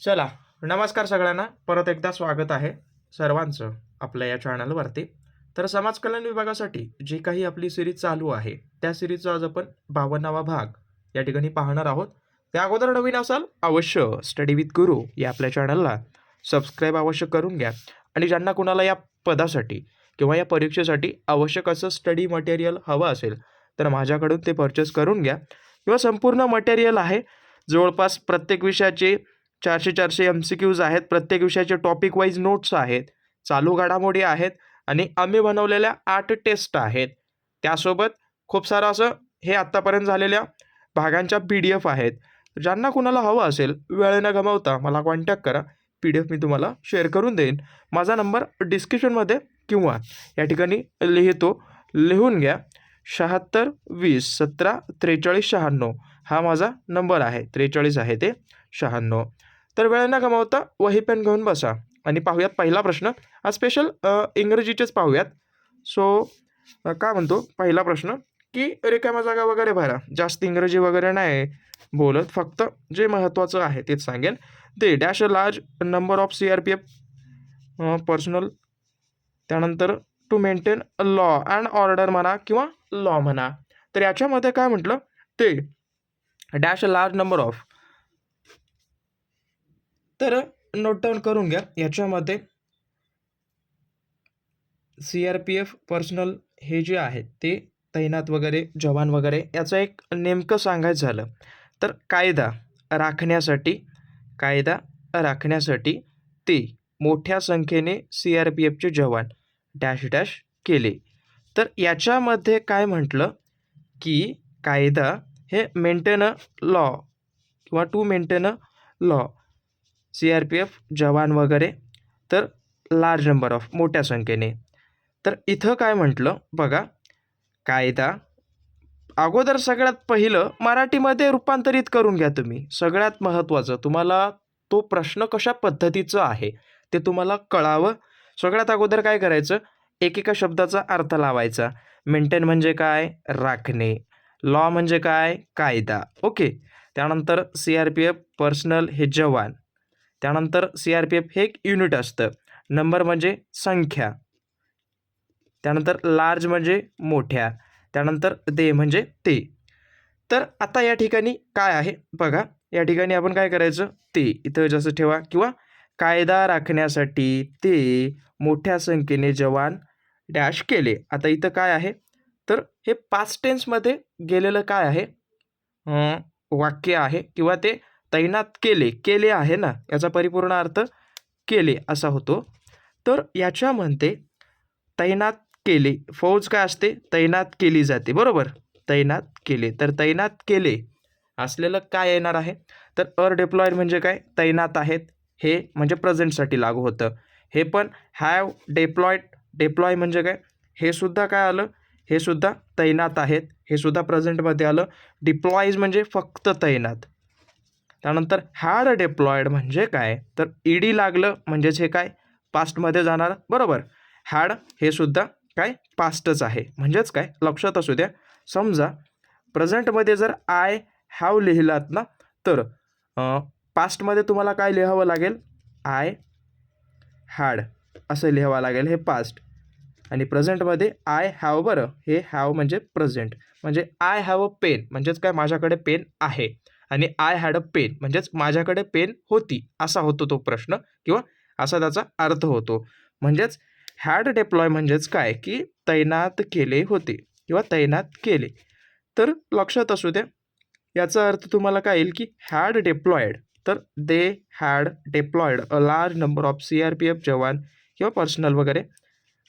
चला नमस्कार सगळ्यांना. परत एकदा स्वागत आहे सर्वांचं आपल्या या चॅनलवरती तर समाज कल्याण विभागासाठी जी काही आपली सिरीज चालू आहे त्या सिरीजचा आज आपण बावन्नावा भाग या ठिकाणी पाहणार आहोत. त्या अगोदर नवीन असाल अवश्य स्टडी विथ गुरु या आपल्या चॅनलला सबस्क्राईब अवश्य करून घ्या. आणि ज्यांना कुणाला या पदासाठी किंवा या परीक्षेसाठी आवश्यक असं स्टडी मटेरियल हवं असेल तर माझ्याकडून ते परचेस करून घ्या. किंवा संपूर्ण मटेरियल आहे जवळपास प्रत्येक विषयाचे चारशे चारशे एम सी क्यूज आहेत. प्रत्येक विषयाचे टॉपिक वाईज नोट्स आहेत. चालू घडामोडी आहेत. आणि आम्ही बनवलेल्या आठ टेस्ट आहेत. त्यासोबत खूप सारं असं हे आत्तापर्यंत झालेल्या भागांच्या पी डी एफ आहेत. ज्यांना कुणाला हवं असेल वेळ न गमावता मला कॉन्टॅक्ट करा. पी डी एफ मी तुम्हाला शेअर करून देईन. माझा नंबर डिस्क्रिप्शनमध्ये किंवा या ठिकाणी लिहितो. लिहून घ्या. शहात्तर वीस सतरा त्रेचाळीस शहाण्णव हा माझा नंबर आहे. त्रेचाळीस आहे ते शहाण्णव. तर वेळ न गमावता वही पेन घेऊन बसा. आणि पाहूयात पहिला प्रश्न. हा स्पेशल इंग्रजीचेच पाहूयात. सो काय म्हणतो? पहिला प्रश्न. की रिकामा जागा वगैरे भरा. जास्त इंग्रजी वगैरे नाही बोलत. फक्त जे महत्त्वाचं आहे तेच सांगेन. ते dash a large number of C R P F personnel त्यानंतर to maintain law and order म्हणा किंवा लॉ म्हणा. तर याच्यामध्ये काय म्हटलं? ते dash a large number of तर नोट डाऊन करून घ्या. याच्यामध्ये C R P F personnel हे जे आहेत ते तैनात वगैरे जवान वगैरे याचं एक नेमकं सांगायचं झालं तर कायदा राखण्यासाठी कायदा राखण्यासाठी ते मोठ्या संख्येने सी आर पी एफचे जवान डॅश डॅश केले. तर याच्यामध्ये काय म्हटलं की कायदा हे मेंटेन अ लॉ किंवा to maintain a law C R P F जवान वगैरे तर लार्ज नंबर ऑफ मोठ्या संख्येने. तर इथं काय म्हटलं बघा कायदा. अगोदर सगळ्यात पहिलं मराठीमध्ये रूपांतरित करून घ्या तुम्ही. सगळ्यात महत्त्वाचं तुम्हाला तो प्रश्न कशा पद्धतीचं आहे ते तुम्हाला कळावं. सगळ्यात अगोदर काय करायचं एकेका शब्दाचा अर्थ लावायचा. मेंटेन म्हणजे काय? राखणे. लॉ म्हणजे काय? कायदा. ओके. त्यानंतर C R P F personnel हे जवान. त्यानंतर सी आर पी एफ हे एक युनिट असतं. नंबर म्हणजे संख्या. त्यानंतर लार्ज म्हणजे मोठ्या. त्यानंतर दे म्हणजे ते. तर आता या ठिकाणी काय आहे? बघा या ठिकाणी आपण काय करायचं? ते. इथं जसं ठेवा. किंवा कायदा राखण्यासाठी ते मोठ्या संख्येने जवान डॅश केले. आता इथं काय आहे? तर हे पास्ट टेन्समध्ये गेलेलं काय आहे? वाक्य आहे. किंवा ते तैनात केले केले आहे ना? याचा परिपूर्ण अर्थ केले असा होतो. तर याच्या म्हणते तैनात केले. फौज काय असते? तैनात केली जाते. बरोबर? तैनात केले. तर तैनात केले असलेलं काय येणार आहे? तर अर डिप्लॉईड म्हणजे काय? तैनात आहेत. हे म्हणजे प्रेझेंटसाठी लागू होतं. हे पण हॅव डेप्लॉईड डेप्लॉय म्हणजे काय? हे सुद्धा काय आलं? हे सुद्धा तैनात आहेत. हे सुद्धा प्रेझेंटमध्ये आलं. डिप्लॉईज म्हणजे फक्त तैनात. त्यानंतर हॅड डिप्लॉयड म्हणजे काय? तर ईडी लागलं म्हणजेच हे काय? पास्टमध्ये जाणार. बरोबर. हॅड हे सुद्धा काय? पास्टच आहे. म्हणजेच काय? लक्षात असू द्या. समजा प्रेझेंटमध्ये जर आय हॅव लिहिलात ना तर पास्टमध्ये तुम्हाला काय लिहावं लागेल? आय हॅड असं लिहावं लागेल. हे पास्ट आणि प्रेझेंटमध्ये आय हॅव बरं. हे हॅव म्हणजे प्रेझेंट म्हणजे आय हॅव अ पेन म्हणजेच काय? माझ्याकडे पेन आहे. आणि आय हॅड अ पेन म्हणजेच माझ्याकडे पेन होती असा होतो तो प्रश्न किंवा असा त्याचा अर्थ होतो. म्हणजेच हॅड डेप्लॉय म्हणजेच काय? की तैनात केले होते किंवा तैनात केले. तर लक्षात असू द्या याचा अर्थ तुम्हाला काय येईल की हॅड डेप्लॉयड तर they had deployed a large number of C R P F जवान किंवा पर्सनल वगैरे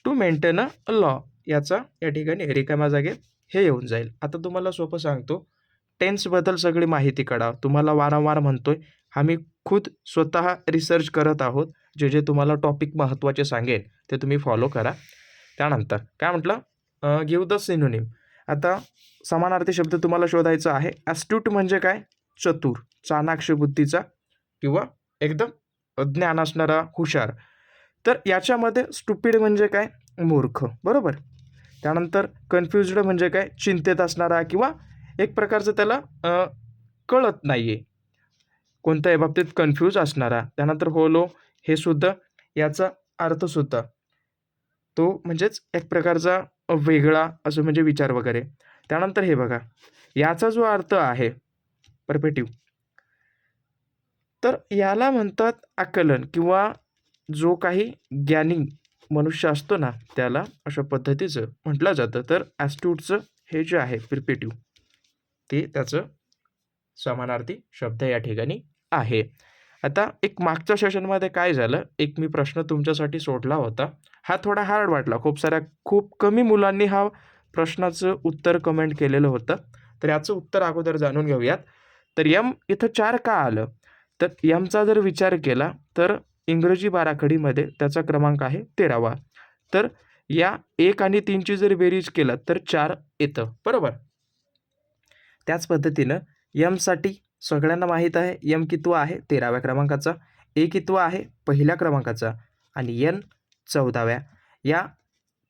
टू मेंटेन अ लॉ याचा या ठिकाणी रिकाम्या जागे हे येऊन जाईल. आता तुम्हाला सोपं सांगतो टेन्सबद्दल सगळी माहिती काढा. तुम्हाला वारंवार म्हणतो आहे आम्ही खुद स्वतः रिसर्च करत आहोत. जे जे तुम्हाला टॉपिक महत्त्वाचे सांगेन ते तुम्ही फॉलो करा. त्यानंतर काय म्हटलं? गिव द सिनोनिम आता समानार्थी शब्द तुम्हाला शोधायचा आहे. ॲस्ट्यूट म्हणजे काय? चतुर चाणाक्ष बुद्धीचा किंवा एकदम ज्ञान असणारा हुशार. तर याच्यामध्ये स्टुपिड म्हणजे काय? मूर्ख. बरोबर? त्यानंतर कन्फ्युज्ड म्हणजे काय? चिंतेत असणारा किंवा एक प्रकारचं त्याला कळत नाही आहे कोणत्याही बाबतीत कन्फ्यूज असणारा. त्यानंतर होलो हे सुद्धा याचा अर्थसुद्धा तो म्हणजेच एक प्रकारचा वेगळा असं म्हणजे विचार वगैरे. त्यानंतर हे बघा याचा जो अर्थ आहे परपेटिव्ह तर याला म्हणतात आकलन किंवा जो काही ज्ञानी मनुष्य असतो ना त्याला अशा पद्धतीचं म्हटलं जातं. तर ॲस्ट्यूटचं हे जे आहे प्रिपेटिव्ह ते त्याचं समानार्थी शब्द या ठिकाणी आहे. आता एक मागच्या सेशनमध्ये काय झालं? एक मी प्रश्न तुमच्यासाठी सोडला होता. हा थोडा हार्ड वाटला. खूप साऱ्या खूप कमी मुलांनी हा प्रश्नाचं उत्तर कमेंट केलेलं होतं. तर याचं उत्तर अगोदर जाणून घेऊयात. तर यम इथं चार का आलं? तर यमचा जर विचार केला तर इंग्रजी बाराखडीमध्ये त्याचा क्रमांक आहे तेरावा. तर या एक आणि तीनची जर बेरीज केलं तर चार येतं. बरोबर? त्याच पद्धतीनं यमसाठी सगळ्यांना माहीत आहे यम कितवा आहे? तेराव्या क्रमांकाचा. ए कितवा आहे? पहिल्या क्रमांकाचा. आणि यन चौदाव्या. या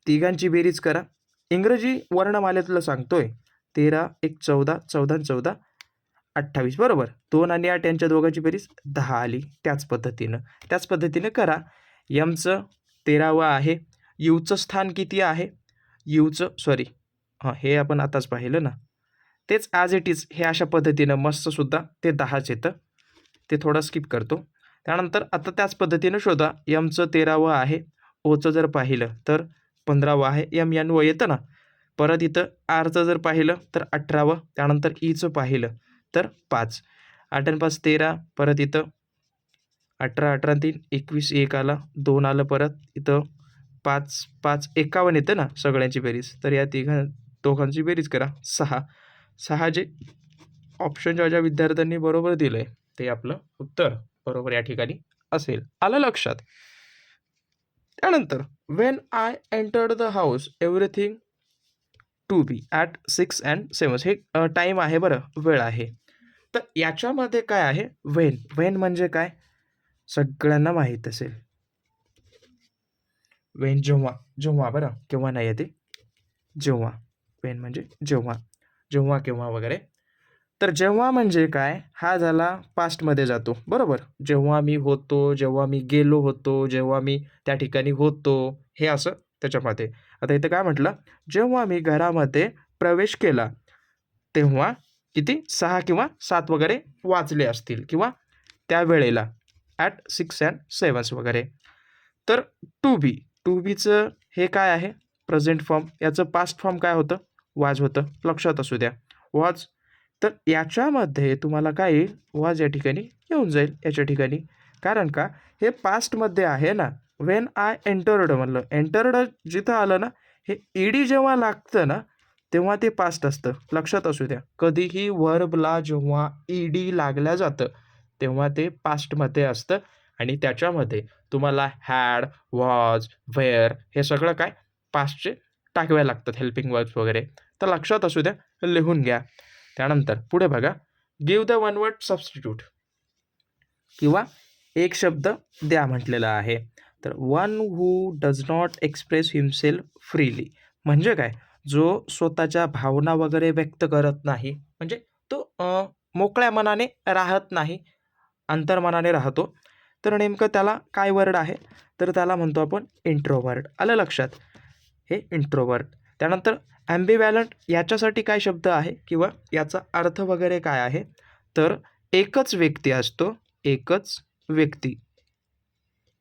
तिघांची बेरीज करा. इंग्रजी वर्णमालेतलं सांगतोय. तेरा एक चौदा चौदा आणि चौदा. अठ्ठावीस. बरोबर. दोन आणि आठ यांच्या दोघांची बेरीज दहा आली. त्याच पद्धतीनं. त्याच पद्धतीनं करा. यमचं तेरावं आहे. यूचं स्थान किती आहे? यूचं सॉरी हां हे आपण आताच पाहिलं ना. तेच ॲज इट इज हे अशा पद्धतीनं मस्तसुद्धा ते दहाच येतं. ते थोडं स्किप करतो. त्यानंतर आता त्याच पद्धतीनं शोधा. यमचं तेरावं आहे. ओचं जर पाहिलं तर पंधरावं आहे. यम यान व येतं ना? परत इथं आरचं जर पाहिलं तर अठरावं. त्यानंतर e ईचं पाहिलं तर पाच. आठ आणि पाच तेरा. परत इथं अठरा अठरा तीन. एकवीस एक आला. दोन आलं परत. इथं पाच पाच एकावन्न येतं ना सगळ्यांची बेरीज? तर या तिघां दोघांची बेरीज करा. सहा. सहा जे ऑप्शन ज्या ज्या विद्यार्थ्यांनी बरोबर दिलं आहे ते आपलं उत्तर बरोबर या ठिकाणी असेल. आलं लक्षात? त्यानंतर when I entered the house everything to be at six and seven हे टाईम आहे बरं वेळ आहे. तर याच्यामध्ये काय आहे? वेन वेन म्हणजे काय? सगळ्यांना माहीत असेल. वेन जेव्हा जेव्हा बरं केव्हा नाही येते? जेव्हा. वेन म्हणजे जेव्हा. जेव्हा केव्हा वगैरे. तर जेव्हा म्हणजे काय? हा झाला पास्टमध्ये जातो. बरोबर? जेव्हा मी होतो जेव्हा मी गेलो होतो जेव्हा मी त्या ठिकाणी होतो हे असं त्याच्यामध्ये आता इथं काय म्हटलं? जेव्हा मी घरामध्ये प्रवेश केला तेव्हा किती? सहा किंवा सात वगैरे वाचले असतील किंवा त्यावेळेला ॲट सिक्स अँड सेवन्स वगैरे. तर टू बी टू बीचं हे काय आहे? प्रेझेंट फॉर्म याचं पास्ट फॉर्म काय होतं? वाज होतं. लक्षात असू द्या. वाज. तर याच्यामध्ये तुम्हाला काय येईल? वाज या ठिकाणी येऊन जाईल याच्या ठिकाणी. कारण का? हे पास्टमध्ये आहे ना वेन आय एंटर्ड म्हणलं. एंटर्ड जिथं आलं ना हे ईडी जेव्हा लागतं ना तेव्हा ते पास्ट असतं. लक्षात असू द्या. कधीही वर्बला जेव्हा ईडी लागल्या जातं तेव्हा ते पास्टमध्ये असतं. आणि त्याच्यामध्ये तुम्हाला हॅड वॉज व्हेअर हे सगळं काय? पास्टचे टाकव्या लागतात हेल्पिंग वर्ब्स वगैरे. तर लक्षात असू द्या लिहून घ्या. त्यानंतर पुढे बघा give the one word substitute किंवा एक शब्द द्या म्हटलेला आहे. तर one who does not express himself freely म्हणजे काय? जो स्वतःच्या भावना वगैरे व्यक्त करत नाही. म्हणजे तो मोकळ्या मनाने राहत नाही. अंतर्मनाने राहतो. तर नेमकं त्याला काय वर्ड आहे? तर त्याला म्हणतो आपण इंट्रोवर्ड आलं लक्षात? हे इंट्रोवर्ट त्यानंतर ॲम्बिवॅलंट याच्यासाठी काय शब्द आहे किंवा याचा अर्थ वगैरे काय आहे? तर एकच व्यक्ती असतो एकच व्यक्ती.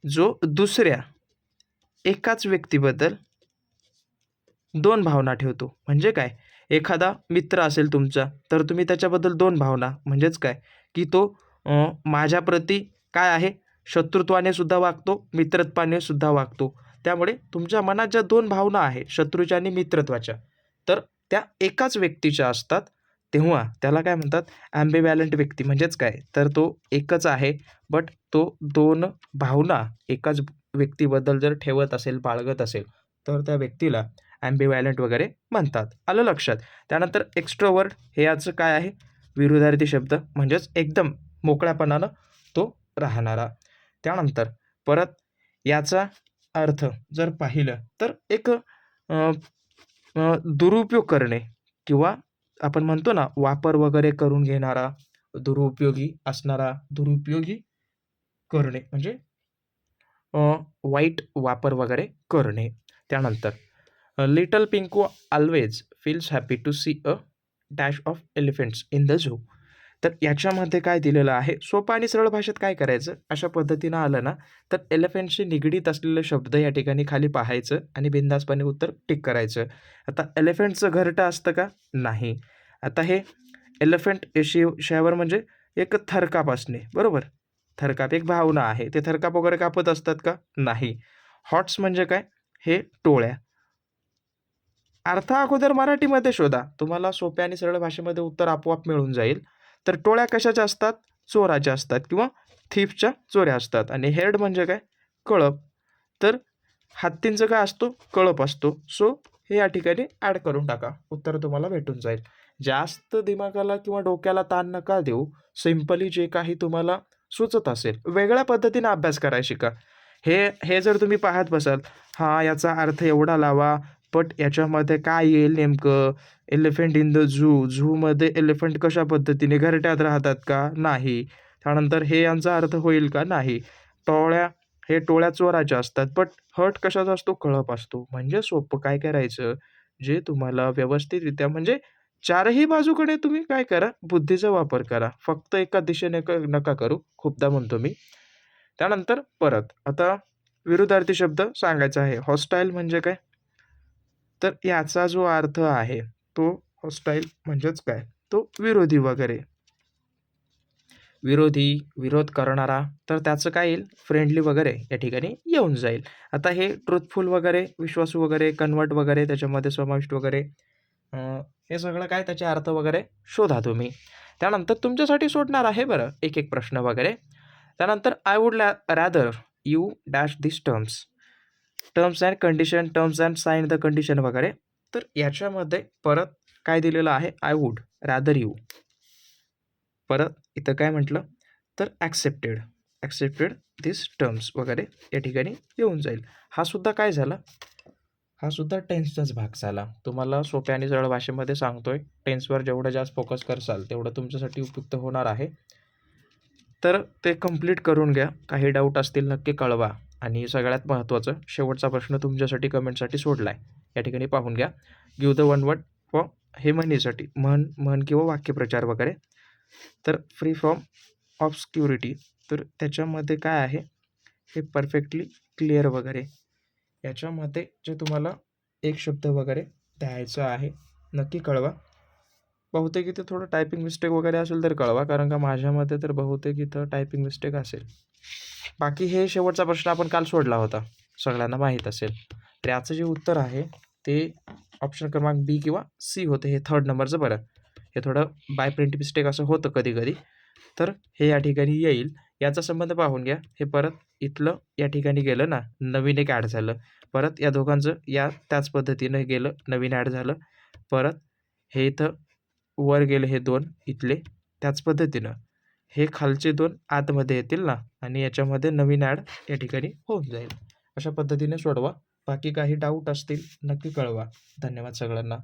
जो दुसऱ्या एकाच व्यक्तीबद्दल दोन भावना ठेवतो. म्हणजे काय? एखादा मित्र असेल तुमचा तर तुम्ही त्याच्याबद्दल दोन भावना. म्हणजेच काय? की तो माझ्याप्रती काय आहे? शत्रुत्वाने सुद्धा वागतो मित्रत्वाने सुद्धा वागतो. त्यामुळे तुमच्या मनात ज्या दोन भावना आहेत शत्रूच्या आणि मित्रत्वाच्या तर त्या एकाच व्यक्तीच्या असतात. तेव्हा त्याला काय म्हणतात? ॲम्बिवॅलंट व्यक्ती म्हणजेच काय? तर तो एकच आहे बट तो दोन भावना एकाच व्यक्तीबद्दल जर ठेवत असेल बाळगत असेल तर त्या व्यक्तीला ॲम्बिवॅलंट वगैरे म्हणतात. आलं लक्षात? त्यानंतर एक्स्ट्रोवर्ड हे याचं काय आहे? विरुद्धार्थी शब्द म्हणजेच एकदम मोकळ्यापणानं तो राहणारा. त्यानंतर परत याचा अर्थ जर पाहिलं तर एक दुरुपयोग करणे किंवा आपण म्हणतो ना वापर वगैरे करून घेणारा दुरुपयोगी असणारा दुरुपयोगी करणे म्हणजे वाईट वापर वगैरे करणे. त्यानंतर little Pinku always feels happy to see a dash of elephants in the zoo तर याच्यामध्ये काय दिलेलं आहे? सोपं आणि सरळ भाषेत काय करायचं? अशा पद्धतीनं आलं ना तर एलिफंटशी निगडीत असलेले शब्द या ठिकाणी खाली पाहायचं आणि बिंदासपणे उत्तर टिक करायचं. आता एलिफंटचं घरटं असतं का? नाही. आता हे एलिफंट शिव शिवावर म्हणजे एक थरकाप असणे बरोबर? थरकाप एक भावना आहे. ते थरकाप वगैरे कापत असतात का? नाही. हॉट्स म्हणजे काय? हे टोळ्या. अर्थ अगोदर मराठीमध्ये शोधा. तुम्हाला सोप्या आणि सरळ भाषेमध्ये उत्तर आपोआप मिळून जाईल. तर टोळ्या कशाच्या असतात? चोराच्या असतात किंवा थीफच्या चोऱ्या असतात. आणि हेड म्हणजे काय? कळप. तर हत्तींचं काय असतो? कळप असतो. सो हे या ठिकाणी ॲड करून टाका. उत्तर तुम्हाला भेटून जाईल. जास्त दिमागाला किंवा डोक्याला ताण नका देऊ. सिम्पली जे काही तुम्हाला सुचत असेल. वेगळ्या पद्धतीने अभ्यास करायला शिका. हे हे जर तुम्ही पाहत बसाल हा याचा अर्थ एवढा लावा बट याच्यामध्ये काय येईल नेमकं? एलिफंट इन द झू झूमध्ये एलिफंट कशा पद्धतीने घरट्यात राहतात का? नाही. त्यानंतर हे यांचा अर्थ होईल का? नाही. टोळ्या हे टोळ्या चोराच्या असतात बट हट कशाचा असतो? कळप असतो. म्हणजे सोपं काय करायचं? जे तुम्हाला व्यवस्थितरित्या म्हणजे चारही बाजूकडे तुम्ही काय करा? बुद्धीचा वापर करा. फक्त एका दिशेने क- नका करू. खूपदा म्हणतो मी. त्यानंतर परत. आता विरुद्धार्थी शब्द सांगायचा आहे. हॉस्टाईल म्हणजे काय? तर याचा जो अर्थ आहे तो हॉस्टाईल म्हणजेच काय? तो विरोधी वगैरे. विरोधी विरोध करणारा तर त्याचं काय येईल? फ्रेंडली वगैरे या ठिकाणी येऊन जाईल. आता हे ट्रुथफुल वगैरे विश्वासू वगैरे कन्वर्ट वगैरे त्याच्यामध्ये समाविष्ट वगैरे हे सगळं काय? त्याचे अर्थ वगैरे शोधा तुम्ही. त्यानंतर तुमच्यासाठी सोडणार आहे बरं एक एक प्रश्न वगैरे. त्यानंतर I would rather you dash this terms terms and condition terms and sign the condition वगैरे. तर याच्यामध्ये परत काय दिलेलं आहे? आय वूड रॅदर यू परत इथं काय म्हटलं? तर ॲक्सेप्टेड ॲक्सेप्टेड दिस टर्म्स वगैरे या ठिकाणी येऊन जाईल. हा सुद्धा काय झाला? हा सुद्धा टेन्सचाच भाग झाला. तुम्हाला सोप्या आणि सरळ भाषेमध्ये सांगतोय टेन्सवर जेवढं जास्त फोकस करसाल तेवढं तुमच्यासाठी उपयुक्त होणार आहे. तर ते कंप्लीट करून घ्या. काही डाऊट असतील नक्की कळवा. आणि सगळ्यात महत्त्वाचं शेवटचा प्रश्न तुमच्यासाठी कमेंटसाठी सोडला आहे या ठिकाणी पाहून घ्या. गिव द वन वर्ड व हे म्हणीसाठी म्हण म्हण किंवा वाक्यप्रचार वगैरे. तर फ्री फ्रॉम ऑब्स्क्युरिटी तर त्याच्यामध्ये काय आहे? हे परफेक्टली क्लिअर वगैरे. याच्यामध्ये जे तुम्हाला एक शब्द वगैरे द्यायचं आहे नक्की कळवा. बहुतेक इथे थोडं टायपिंग मिस्टेक वगैरे असेल तर कळवा कारण का माझ्यामध्ये तर बहुतेक इथं टायपिंग मिस्टेक असेल. बाकी हे शेवटचा प्रश्न आपण काल सोडला होता. सगळ्यांना माहीत असेल. तर याचं जे उत्तर आहे ते ऑप्शन क्रमांक बी किंवा सी होते. हे थर्ड नंबरचं बरं. हे थोडं बाय प्रिंट मिस्टेक असं होतं कधी कधी तर हे या ठिकाणी येईल. याचा संबंध पाहून घ्या. हे परत इथलं या ठिकाणी गेलं ना नवीन एक ॲड झालं. परत या दोघांचं या त्याच पद्धतीनं गेलं नवीन ॲड झालं. परत हे इथं वर गेले हे दोन इथले त्याच पद्धतीनं. हे खालचे दोन आतमध्ये येतील ना आणि याच्यामध्ये नवीन ॲड या ठिकाणी होऊन जाईल. अशा पद्धतीने सोडवा. बाकी काही डाऊट असतील नक्की कळवा. धन्यवाद सगळ्यांना.